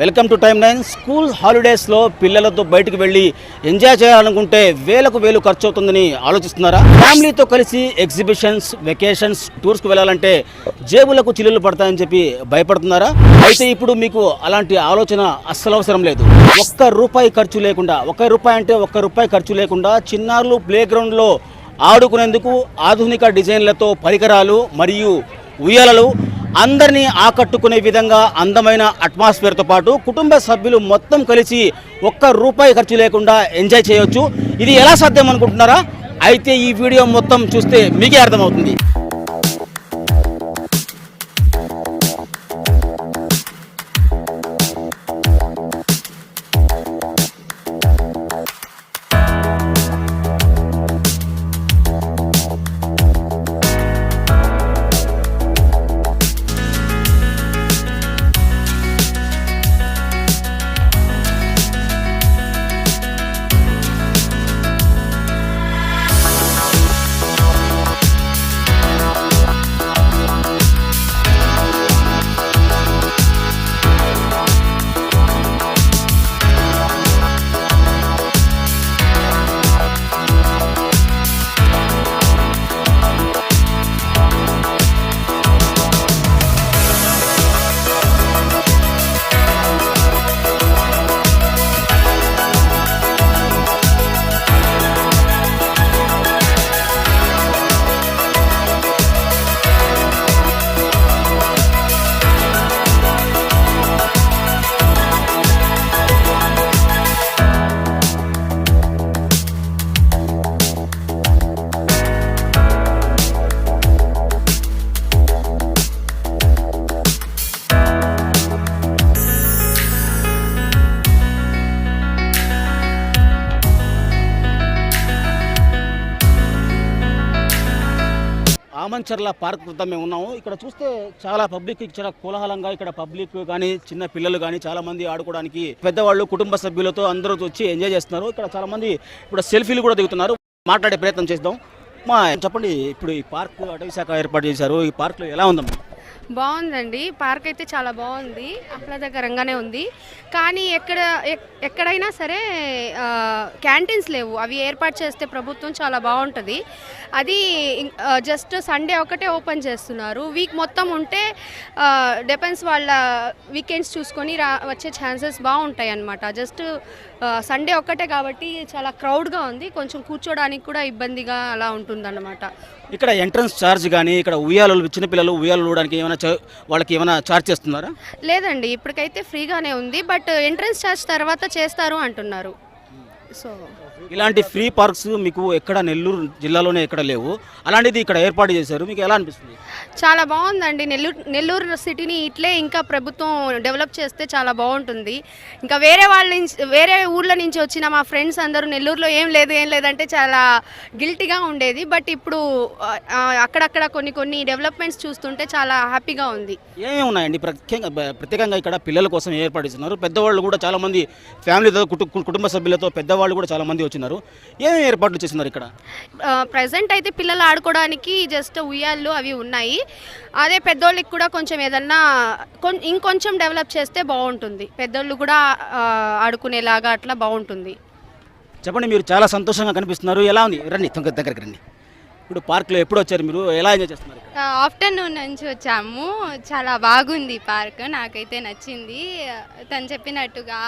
Welcome to time nine. School హాలిడేస్లో పిల్లలతో బయటకు వెళ్ళి ఎంజాయ్ చేయాలనుకుంటే వేలకు వేలు ఖర్చు అవుతుందని ఆలోచిస్తున్నారా? ఫ్యామిలీతో కలిసి ఎగ్జిబిషన్స్ వెకేషన్స్ టూర్స్కి వెళ్ళాలంటే జేబులకు చిల్లులు పడతాయని చెప్పి భయపడుతున్నారా? అయితే ఇప్పుడు మీకు అలాంటి ఆలోచన అస్సలు అవసరం లేదు. ఒక్క రూపాయి ఖర్చు లేకుండా ఒక్క రూపాయి అంటే ఒక్క రూపాయి ఖర్చు లేకుండా చిన్నారులు ప్లే గ్రౌండ్లో ఆడుకునేందుకు ఆధునిక డిజైన్లతో పరికరాలు మరియు ఉయ్యాలలు అందరినీ ఆకట్టుకునే విధంగా అందమైన అట్మాస్ఫియర్తో పాటు కుటుంబ సభ్యులు మొత్తం కలిసి ఒక్క రూపాయి ఖర్చు లేకుండా ఎంజాయ్ చేయొచ్చు. ఇది ఎలా సాధ్యం అనుకుంటున్నారా? అయితే ఈ వీడియో మొత్తం చూస్తే మీకే అర్థమవుతుంది. రామంచర్ల పార్క్ వద్ద మేము ఉన్నాము. ఇక్కడ చూస్తే చాలా పబ్లిక్ చాలా కోలాహలంగా ఇక్కడ పబ్లిక్ కానీ చిన్న పిల్లలు కానీ చాలా మంది ఆడుకోవడానికి పెద్దవాళ్ళు కుటుంబ సభ్యులతో అందరూ వచ్చి ఎంజాయ్ చేస్తున్నారు. ఇక్కడ చాలా మంది ఇప్పుడు సెల్ఫీలు కూడా దిగుతున్నారు. మాట్లాడే ప్రయత్నం చేద్దాం. మా చెప్పండి ఇప్పుడు ఈ పార్క్ అటవీ శాఖ ఏర్పాటు చేశారు. ఈ పార్క్లో ఎలా ఉందమ్మా బాగుందండి. పార్క్ అయితే చాలా బాగుంది. ఆహ్లాదకరంగానే ఉంది. కానీ ఎక్కడ ఎక్- ఎక్కడైనా సరే క్యాంటీన్స్ లేవు. అవి ఏర్పాటు చేస్తే ప్రభుత్వం చాలా బాగుంటుంది. అది జస్ట్ సండే ఒకటే ఓపెన్ చేస్తున్నారు. వీక్ మొత్తం ఉంటే డిపెండ్స్ వాళ్ళ వీకెండ్స్ చూసుకొని రా వచ్చే ఛాన్సెస్ బాగుంటాయి అన్నమాట జస్ట్ సండే ఒక్కటే కాబట్టి చాలా క్రౌడ్గా ఉంది. కొంచెం కూర్చోడానికి కూడా ఇబ్బందిగా అలా ఉంటుందన్నమాట. ఇక్కడ ఎంట్రన్స్ ఛార్జ్ కానీ ఇక్కడ ఉయ్యాలలు చిన్నపిల్లలు ఉయ్యాలు చూడడానికి ఏమైనా చా- వాళ్ళకి ఏమైనా ఛార్జ్ చేస్తున్నారా? లేదండి ఇప్పటికైతే ఫ్రీగానే ఉంది బట్ ఎంట్రన్స్ ఛార్జ్ తర్వాత చేస్తారు అంటున్నారు. సో ఇలాంటి ఫ్రీ పార్క్స్ మీకు ఎక్కడ నెల్లూరు జిల్లాలోనే ఎక్కడ లేవు? అలాంటిది ఇక్కడ ఏర్పాటు చేశారు. మీకు ఎలా అనిపిస్తుంది? చాలా బాగుందండి. నెల్లూరు నెల్లూరు సిటీని ఇట్లే ఇంకా ప్రభుత్వం డెవలప్ చేస్తే చాలా బాగుంటుంది. ఇంకా వేరే వాళ్ళ నుంచి వేరే ఊర్ల నుంచి వచ్చిన మా ఫ్రెండ్స్ అందరూ నెల్లూరులో ఏం లేదు ఏం లేదంటే చాలా గిల్టీగా ఉండేది. బట్ ఇప్పుడు ఆ, అక్కడక్కడ కొన్ని కొన్ని డెవలప్మెంట్స్ చూస్తుంటే చాలా హ్యాపీగా ఉంది. ఏమేమి ఉన్నాయండి? ప్రత్యేకంగా ప్రత్యేకంగా ఇక్కడ పిల్లల కోసం ఏర్పాటు చేస్తున్నారు. పెద్దవాళ్ళు కూడా చాలా మంది ఫ్యామిలీతో కుటు- కుటుంబ సభ్యులతో పెద్దవాళ్ళు కూడా చాలా మంది వచ్చినారు. ఏమేమి ఏర్పాట్లు చేస్తున్నారు ఇక్కడ? ప్రజెంట్ అయితే పిల్లలు ఆడుకోవడానికి జస్ట్ ఉయ్యాళ్ళు అవి ఉన్నాయి. అదే పెద్దోళ్ళకి కూడా కొంచెం ఏదన్నా కొం ఇంకొంచెం డెవలప్ చేస్తే బాగుంటుంది. పెద్దోళ్ళు కూడా ఆడుకునేలాగా అట్లా బాగుంటుంది. చెప్పండి మీరు చాలా సంతోషంగా కనిపిస్తున్నారు. ఎలా ఉంది? రండి తొంగ దగ్గరికి రండి. ఇప్పుడు పార్క్లో ఎప్పుడు వచ్చారు మీరు? ఎలా ఎంజాయ్ చేస్తున్నారు? ఆఫ్టర్నూన్ నుంచి వచ్చాము. చాలా బాగుంది పార్క్ నాకైతే నచ్చింది. తను చెప్పినట్టుగా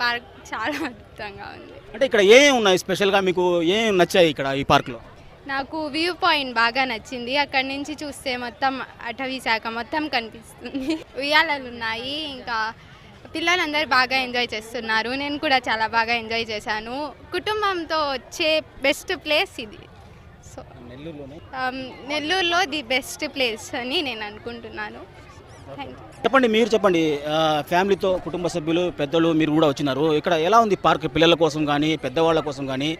పార్క్ చాలా అద్భుతంగా ఉంది. అంటే ఇక్కడ ఏమేమి ఉన్నాయి స్పెషల్గా? మీకు ఏమేమి నచ్చాయి ఇక్కడ ఈ పార్క్లో? నాకు వ్యూ పాయింట్ బాగా నచ్చింది. అక్కడి నుంచి చూస్తే మొత్తం అటవీ శాఖ మొత్తం కనిపిస్తుంది. ఉయ్యాలలు ఉన్నాయి ఇంకా పిల్లలందరూ బాగా ఎంజాయ్ చేస్తున్నారు. నేను కూడా చాలా బాగా ఎంజాయ్ చేశాను. కుటుంబంతో వచ్చే బెస్ట్ ప్లేస్ ఇది. సో నెల్లూరులో ది బెస్ట్ ప్లేస్ అని నేను అనుకుంటున్నాను. చెప్పండి మీరు చెప్పండి. ఫ్యామిలీతో కుటుంబ సభ్యులు పెద్దలు మీరు కూడా వచ్చినారు. ఇక్కడ ఎలా ఉంది పార్క్? పిల్లల కోసం కానీ పెద్దవాళ్ళ కోసం కానీ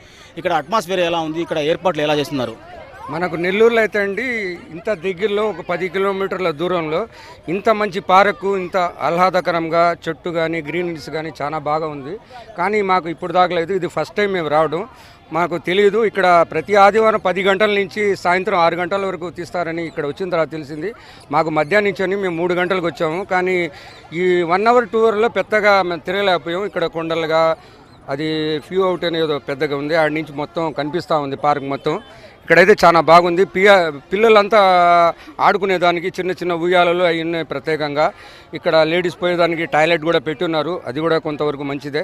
ఇక్కడ అట్మాస్ఫియర్ ఎలా ఉంది? ఇక్కడ ఏర్పాట్లు ఎలా చేస్తున్నారు? మనకు నెల్లూరులో అయితే అండి ఇంత దగ్గరలో ఒక పది కిలోమీటర్ల దూరంలో ఇంత మంచి పార్కు ఇంత ఆహ్లాదకరంగా చెట్టు కానీ గ్రీనరీస్ కానీ చాలా బాగా ఉంది. కానీ మాకు ఇప్పుడు దాకలేదు ఇది ఫస్ట్ టైం మేము రావడం. మాకు తెలియదు ఇక్కడ ప్రతి ఆదివారం పది గంటల నుంచి సాయంత్రం ఆరు గంటల వరకు తీస్తారని ఇక్కడ వచ్చిన తర్వాత తెలిసింది. మాకు మధ్యాహ్నం నుంచి అని మేము మూడు గంటలకు వచ్చాము. కానీ ఈ వన్ అవర్ టూ అవర్లో పెద్దగా మేము తిరగలేకపోయాము. ఇక్కడ కొండలుగా అది ఫ్యూ అవుట్ అనేది పెద్దగా ఉంది. ఆడి నుంచి మొత్తం కనిపిస్తూ ఉంది పార్క్ మొత్తం. ఇక్కడైతే చాలా బాగుంది. పియ పిల్లలంతా ఆడుకునేదానికి చిన్న చిన్న ఉయ్యాలలు అవి ఉన్నాయి ప్రత్యేకంగా. ఇక్కడ లేడీస్ పోయేదానికి టాయిలెట్ కూడా పెట్టున్నారు. అది కూడా కొంతవరకు మంచిదే.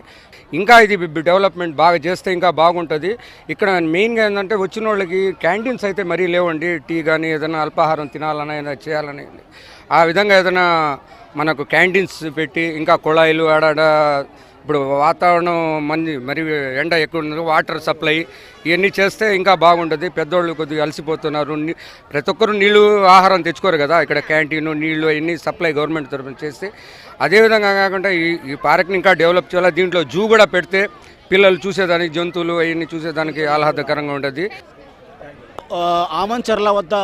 ఇంకా ఇది డెవలప్మెంట్ బాగా చేస్తే ఇంకా బాగుంటుంది. ఇక్కడ మెయిన్గా ఏంటంటే వచ్చిన వాళ్ళకి క్యాంటీన్స్ అయితే మరీ లేవండి. టీ కానీ ఏదైనా అల్పాహారం తినాలని ఏదైనా చేయాలని ఆ విధంగా ఏదైనా మనకు క్యాంటీన్స్ పెట్టి ఇంకా కుళాయిలు ఆడాడ ఇప్పుడు వాతావరణం మంది మరి ఎండ ఎక్కువ ఉంది వాటర్ సప్లై ఇవన్నీ చేస్తే ఇంకా బాగుంటుంది. పెద్దోళ్ళు కొద్దిగా అలసిపోతున్నారు. ప్రతి ఒక్కరు నీళ్ళు ఆహారం తెచ్చుకోరు కదా. ఇక్కడ క్యాంటీన్ నీళ్ళు అవన్నీ సప్లై గవర్నమెంట్ తరఫున చేస్తే అదేవిధంగా కాకుండా ఈ ఈ పార్క్ని ఇంకా డెవలప్ చేయాలి? దీంట్లో జూ కూడా పెడితే పిల్లలు చూసేదానికి జంతువులు అవన్నీ చూసేదానికి ఆహ్లాదకరంగా ఉంటుంది. ఆమంచర్ల వద్ద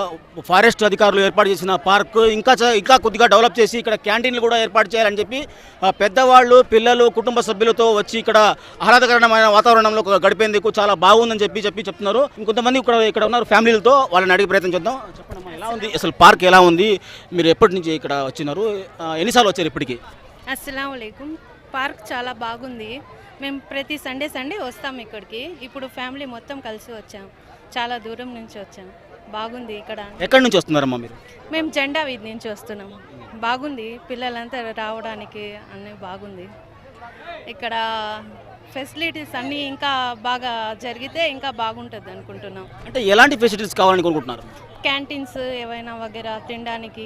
ఫారెస్ట్ అధికారులు ఏర్పాటు చేసిన పార్క్ ఇంకా చ- ఇంకా కొద్దిగా డెవలప్ చేసి ఇక్కడ క్యాంటీన్లు కూడా ఏర్పాటు చేయాలని చెప్పి పెద్దవాళ్ళు పిల్లలు కుటుంబ సభ్యులతో వచ్చి ఇక్కడ ఆహ్లాదకరమైన వాతావరణంలో గడిపేందుకు చాలా బాగుందని చెప్పి చెప్పి చెప్తున్నారు. ఇంకొంతమంది ఇక్కడ ఇక్కడ ఉన్నారు ఫ్యామిలీలతో వాళ్ళని అడిగే ప్రయత్నం చేద్దాం. చెప్పండి ఎలా ఉంది? అసలు పార్క్ ఎలా ఉంది? మీరు ఎప్పటి నుంచి ఇక్కడ వచ్చినారు? ఎన్నిసార్లు వచ్చారు ఇప్పటికి? అస్సలం పార్క్ చాలా బాగుంది. మేము ప్రతి సండే సండే వస్తాం ఇక్కడికి. ఇప్పుడు ఫ్యామిలీ మొత్తం కలిసి వచ్చాం. చాలా దూరం నుంచి వచ్చాం. బాగుంది ఇక్కడ. ఎక్కడి నుంచి వస్తున్నారమ్మా మీరు? మేము జెండా వీధి నుంచి వస్తున్నాం. బాగుంది. పిల్లలంతా రావడానికి అన్నీ బాగుంది. ఇక్కడ ఫెసిలిటీస్ అన్నీ ఇంకా బాగా జరిగితే ఇంకా బాగుంటుంది అనుకుంటున్నాం. అంటే ఎలాంటి ఫెసిలిటీస్ కావాలని కోరుకుంటున్నారు? క్యాంటీన్స్ ఏవైనా వగేరా తినడానికి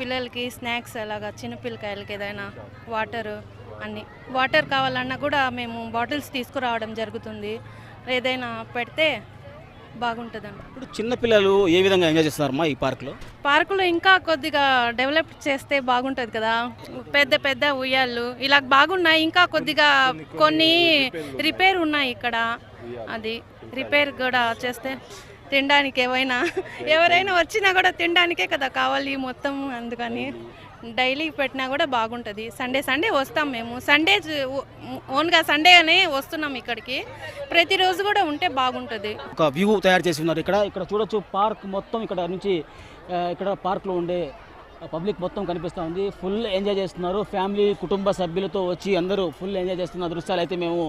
పిల్లలకి స్నాక్స్ అలాగా చిన్న పిల్లకాయలకి ఏదైనా వాటర్ అన్ని. వాటర్ కావాలన్నా కూడా మేము బాటిల్స్ తీసుకురావడం జరుగుతుంది. ఏదైనా పెడితే బాగుంటుందండి. ఇప్పుడు చిన్న పిల్లలు ఏ విధంగా ఎంజాయ్ చేస్తున్నారమ్మా ఈ పార్క్లో? పార్కులో ఇంకా కొద్దిగా డెవలప్ చేస్తే బాగుంటుంది కదా. పెద్ద పెద్ద ఉయ్యాళ్ళు ఇలా బాగున్నాయి. ఇంకా కొద్దిగా కొన్ని రిపేర్ ఉన్నాయి ఇక్కడ. అది రిపేర్ కూడా చేస్తే తినడానికి ఏవైనా ఎవరైనా వచ్చినా కూడా తినడానికే కదా కావాలి మొత్తం అందుకని. డైలీ పెట్టినా కూడా బాగుంటుంది. సండే సండే వస్తాం మేము. సండే ఓన్గా సండే అనే వస్తున్నాం ఇక్కడికి. ప్రతిరోజు కూడా ఉంటే బాగుంటుంది. ఒక వ్యూ తయారు చేసి ఉన్నారు ఇక్కడ. ఇక్కడ చూడొచ్చు పార్క్ మొత్తం ఇక్కడ నుంచి ఇక్కడ పార్క్లో ఉండే పబ్లిక్ మొత్తం కనిపిస్తూ ఉంది. ఫుల్ ఎంజాయ్ చేస్తున్నారు. ఫ్యామిలీ కుటుంబ సభ్యులతో వచ్చి అందరూ ఫుల్ ఎంజాయ్ చేస్తున్న దృశ్యాలు అయితే మేము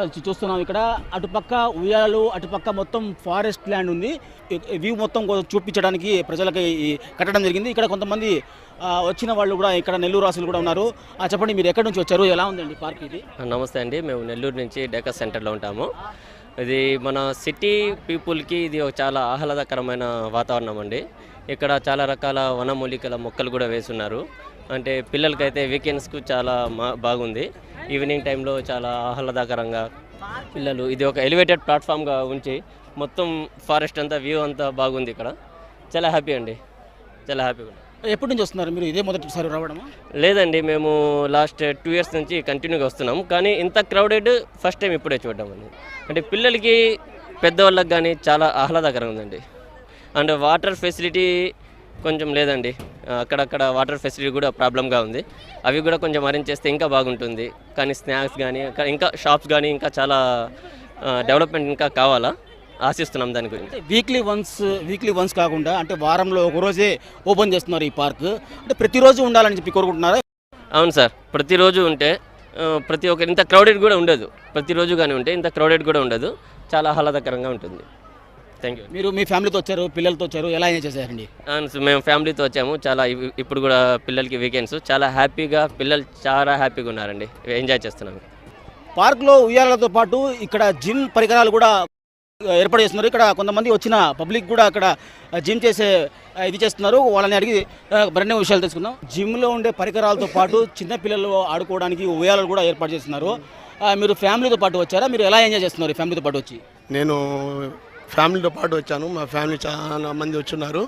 చూస్తున్నాం ఇక్కడ. అటుపక్క ఉయ్యాలు అటుపక్క మొత్తం ఫారెస్ట్ ల్యాండ్ ఉంది. వ్యూ మొత్తం చూపించడానికి ప్రజలకి కట్టడం జరిగింది. ఇక్కడ కొంతమంది వచ్చిన వాళ్ళు కూడా ఇక్కడ నెల్లూరు వాసులు కూడా ఉన్నారు. ఆ, చెప్పండి మీరు ఎక్కడి నుంచి వచ్చారు? ఎలా ఉందండి పార్క్ ఇది? నమస్తే అండి. మేము నెల్లూరు నుంచి డేకా సెంటర్లో ఉంటాము. ఇది మన సిటీ పీపుల్కి ఇది ఒక చాలా ఆహ్లాదకరమైన వాతావరణం అండి. ఇక్కడ చాలా రకాల వనమూలికల మొక్కలు కూడా వేసున్నారు. అంటే పిల్లలకైతే వీకెండ్స్కు చాలా మా బాగుంది. ఈవినింగ్ టైంలో చాలా ఆహ్లాదకరంగా పిల్లలు ఇది ఒక ఎలివేటెడ్ ప్లాట్ఫామ్గా ఉంచి మొత్తం ఫారెస్ట్ అంతా వ్యూ అంతా బాగుంది ఇక్కడ. చాలా హ్యాపీ అండి. చాలా హ్యాపీగా ఎప్పటి నుంచి వస్తున్నారు మీరు ఇదే మొదటిసారి రావడమా? లేదండి మేము లాస్ట్ టూ ఇయర్స్ నుంచి కంటిన్యూగా వస్తున్నాం. కానీ ఇంత క్రౌడెడ్ ఫస్ట్ టైం ఇప్పుడే చూడడం అండి. అంటే పిల్లలకి పెద్దవాళ్ళకి కానీ చాలా ఆహ్లాదకరంగా ఉందండి. అండ్ వాటర్ ఫెసిలిటీ కొంచెం లేదండి. అక్కడక్కడ వాటర్ ఫెసిలిటీ కూడా ప్రాబ్లంగా ఉంది. అవి కూడా కొంచెం అరేంజ్ చేస్తే ఇంకా బాగుంటుంది. కానీ స్నాక్స్ కానీ ఇంకా షాప్స్ కానీ ఇంకా చాలా డెవలప్మెంట్ ఇంకా కావాలా? ఆశిస్తున్నాం దాని గురించి. వీక్లీ వన్స్ వీక్లీ వన్స్ కాకుండా అంటే వారంలో ఒక రోజే ఓపెన్ చేస్తున్నారు ఈ పార్క్ అంటే ప్రతిరోజు ఉండాలని చెప్పి కోరుకుంటున్నారా? అవును సార్. ప్రతిరోజు ఉంటే ప్రతి ఒక్కరు ఇంత క్రౌడెడ్ కూడా ఉండదు. ప్రతిరోజు కానీ ఉంటే ఇంత క్రౌడెడ్ కూడా ఉండదు. చాలా ఆహ్లాదకరంగా ఉంటుంది. థ్యాంక్ యూ మీరు మీ ఫ్యామిలీతో వచ్చారు పిల్లలతో వచ్చారు ఎలా ఎంజాయ్ చేశారండి? మేము ఫ్యామిలీతో వచ్చాము. చాలా ఇవి- ఇప్పుడు కూడా పిల్లలకి వీకెండ్స్ చాలా హ్యాపీగా పిల్లలు చాలా హ్యాపీగా ఉన్నారండి. ఎంజాయ్ చేస్తున్నాము. పార్క్లో ఉయ్యాలతో పాటు ఇక్కడ జిమ్ పరికరాలు కూడా ఏర్పాటు చేస్తున్నారు. ఇక్కడ కొంతమంది వచ్చిన పబ్లిక్ కూడా అక్కడ జిమ్ చేసే ఇది చేస్తున్నారు. వాళ్ళని అడిగి మరిన్ని విషయాలు తెలుసుకుందాం. జిమ్లో ఉండే పరికరాలతో పాటు చిన్న పిల్లలు ఆడుకోవడానికి ఉయ్యాలలు కూడా ఏర్పాటు చేస్తున్నారు. మీరు ఫ్యామిలీతో పాటు వచ్చారా? మీరు ఎలా ఎంజాయ్ చేస్తున్నారు ఫ్యామిలీతో పాటు వచ్చి? నేను ఫ్యామిలీతో పాటు వచ్చాను. మా ఫ్యామిలీ చాలా మంది వచ్చున్నారు.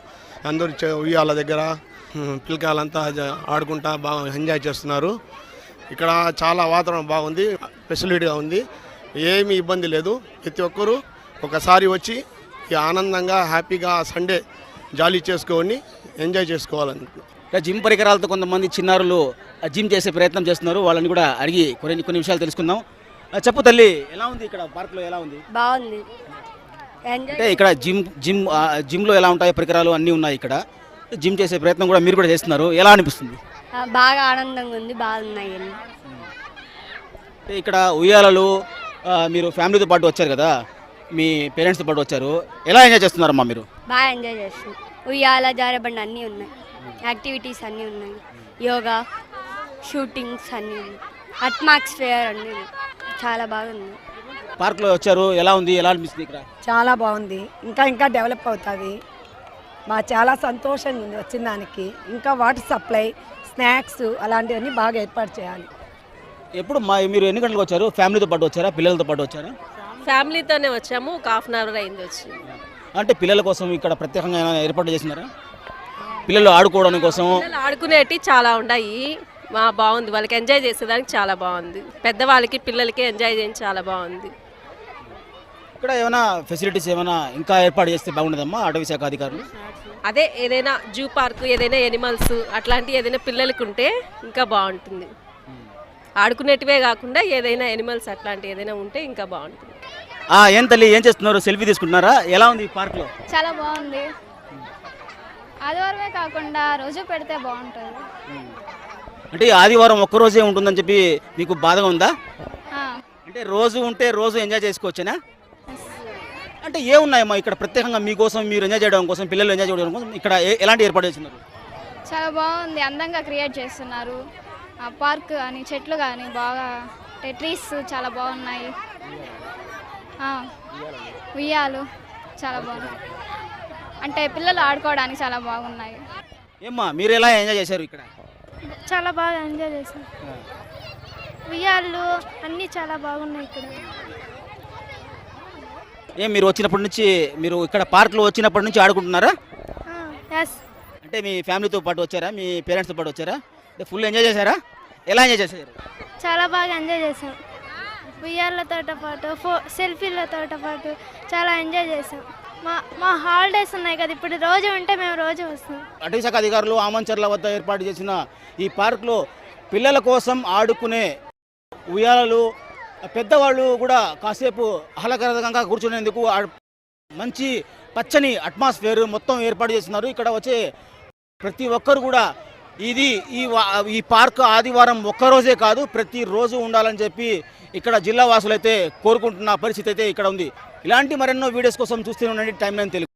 అందరూ ఉయ్యాల దగ్గర పిల్లకాయలంతా ఆడుకుంటా బాగా ఎంజాయ్ చేస్తున్నారు. ఇక్కడ చాలా వాతావరణం బాగుంది ఫెసిలిటీగా ఉంది. ఏమీ ఇబ్బంది లేదు. ప్రతి ఒక్కరూ ఒకసారి వచ్చి ఈ ఆనందంగా హ్యాపీగా సండే జాలీ చేసుకొని ఎంజాయ్ చేసుకోవాలనుకుంటున్నాను ఇలా జిమ్ పరికరాలతో కొంతమంది చిన్నారులు ఆ, జిమ్ చేసే ప్రయత్నం చేస్తున్నారు. వాళ్ళని కూడా అడిగి కొన్ని కొన్ని విషయాలు తెలుసుకుందాం. చెప్పు తల్లి ఎలా ఉంది ఇక్కడ పార్క్లో? ఎలా ఉంది? బాగుంది. అంటే ఇక్కడ జిమ్ జిమ్ జిమ్లో ఎలా ఉంటాయి పరికరాలు అన్నీ ఉన్నాయి ఇక్కడ. జిమ్ చేసే ప్రయత్నం కూడా మీరు కూడా చేస్తున్నారు. ఎలా అనిపిస్తుంది? బాగా ఆనందంగా ఉంది బాగున్నాయి ఇక్కడ ఉయ్యాలలు మీరు ఫ్యామిలీతో పాటు వచ్చారు కదా? మీ పేరెంట్స్తో పాటు వచ్చారు. ఎలా ఎంజాయ్ చేస్తున్నారమ్మా మీరు? బాగా ఎంజాయ్ చేస్తున్నాం. ఉయ్యాల జారబండి అన్నీ ఉన్నాయి. యాక్టివిటీస్ అన్నీ ఉన్నాయి. యోగా షూటింగ్స్ అన్నీ ఉన్నాయి. అట్మాస్ఫియర్ అన్నీ చాలా బాగుంది. పార్క్లో వచ్చారు. ఎలా ఉంది? ఎలా అనిపిస్తుంది ఇక్కడ? చాలా బాగుంది. ఇంకా ఇంకా డెవలప్ అవుతుంది. మా చాలా సంతోషంగా ఉంది వచ్చిన దానికి. ఇంకా వాటర్ సప్లై స్నాక్స్ అలాంటివన్నీ బాగా ఏర్పాటు చేయాలి. ఎప్పుడు మా మీరు ఎన్ని గంటలకు వచ్చారు? ఫ్యామిలీతో పాటు వచ్చారా? పిల్లలతో పాటు వచ్చారా? ఫ్యామిలీతోనే వచ్చాము. ఒక హాఫ్ అన్ అవర్ అయింది వచ్చి అంటే పిల్లల కోసం ఇక్కడ ప్రత్యేకంగా ఏమైనా ఏర్పాటు చేసినారా పిల్లలు ఆడుకోవడం కోసం. పిల్లలు ఆడుకునేటి చాలా ఉన్నాయి. మా బాగుంది. వాళ్ళకి ఎంజాయ్ చేసేదానికి చాలా బాగుంది. పెద్దవాళ్ళకి పిల్లలకి ఎంజాయ్ చేయడానికి చాలా బాగుంది. ఇక్కడ ఏమైనా ఫెసిలిటీస్ ఏమైనా ఇంకా ఏర్పాటు చేస్తే బాగుండదమ్మా అటవీ శాఖ అధికారులు? అదే ఏదైనా జూ పార్క్ ఏదైనా ఎనిమల్స్ అట్లాంటి ఏదైనా పిల్లలకి ఉంటే ఇంకా బాగుంటుంది. ఆడుకునేటివే కాకుండా ఏదైనా ఎనిమల్స్ అట్లాంటి ఏదైనా ఉంటే ఇంకా బాగుంటుంది. ఆ, ఏం తల్లి ఏం చేస్తున్నారు? సెల్ఫీ తీసుకుంటున్నారా? ఎలా ఉంది ఈ పార్క్లో? చాలా బాగుంది. ఆదివారమే కాకుండా రోజు పెడితే బాగుంటుంది. అంటే ఈ ఆదివారం ఒక్కరోజే ఉంటుందని చెప్పి మీకు బాధగా ఉందా? అంటే రోజు ఉంటే రోజు ఎంజాయ్ చేసుకోవచ్చునా? అంటే ఏమున్నాయమ్మా ఇక్కడ ప్రత్యేకంగా మీకోసం మీరు ఎంజాయ్ చేయడం కోసం పిల్లలు ఎంజాయ్ చేయడం కోసం ఇక్కడ ఏ- ఎలాంటి ఏర్పాటు చేస్తున్నారు? చాలా బాగుంది. అందంగా క్రియేట్ చేస్తున్నారు. ఆ పార్క్ కానీ చెట్లు కానీ బాగా ట్రీస్ చాలా బాగున్నాయి. ఆ, ఉయ్యాలు చాలా బాగున్నాయి. అంటే పిల్లలు ఆడుకోవడానికి చాలా బాగున్నాయి. ఏమ్మా మీరు ఎలా ఎంజాయ్ చేశారు ఇక్కడ? చాలా బాగా ఎంజాయ్ చేసాం ఉయ్యాళ్ళు అన్నీ చాలా బాగున్నాయి ఇక్కడ. ఏం మీరు వచ్చినప్పటి నుంచి మీరు ఇక్కడ పార్క్లో వచ్చినప్పటి నుంచి ఆడుకుంటున్నారా? అంటే మీ ఫ్యామిలీతో పాటు వచ్చారా? మీ పేరెంట్స్తో పాటు వచ్చారా? అంటే ఫుల్ ఎంజాయ్ చేశారా? ఎలా ఎంజాయ్ చేశారు? చాలా బాగా ఎంజాయ్ చేసాం ఉయ్యాళ్ళతో పాటు ఫో సెల్ఫీలతో పాటు చాలా ఎంజాయ్ చేసాం మా మా హాలిడేస్ ఉన్నాయి కదా ఇప్పుడు రోజు ఉంటే మేము రోజు వస్తాం. అటవీ శాఖ అధికారులు ఆమంచర్ల వద్ద ఏర్పాటు చేసిన ఈ పార్క్లో పిల్లల కోసం ఆడుకునే ఉయ్యాలలు పెద్దవాళ్ళు కూడా కాసేపు ఆహ్లాదకరంగా కూర్చునేందుకు మంచి పచ్చని అట్మాస్ఫియర్ మొత్తం ఏర్పాటు చేస్తున్నారు. ఇక్కడ వచ్చే ప్రతి ఒక్కరు కూడా ఇది ఈ ఈ పార్క్ ఆదివారం ఒక్కరోజే కాదు ప్రతిరోజు ఉండాలని చెప్పి ఇక్కడ జిల్లా వాసులైతే కోరుకుంటున్న పరిస్థితి అయితే ఇక్కడ ఉంది. ఇలాంటి మరెన్నో వీడియోస్ కోసం చూస్తూనే ఉండండి. Timeline Telugu.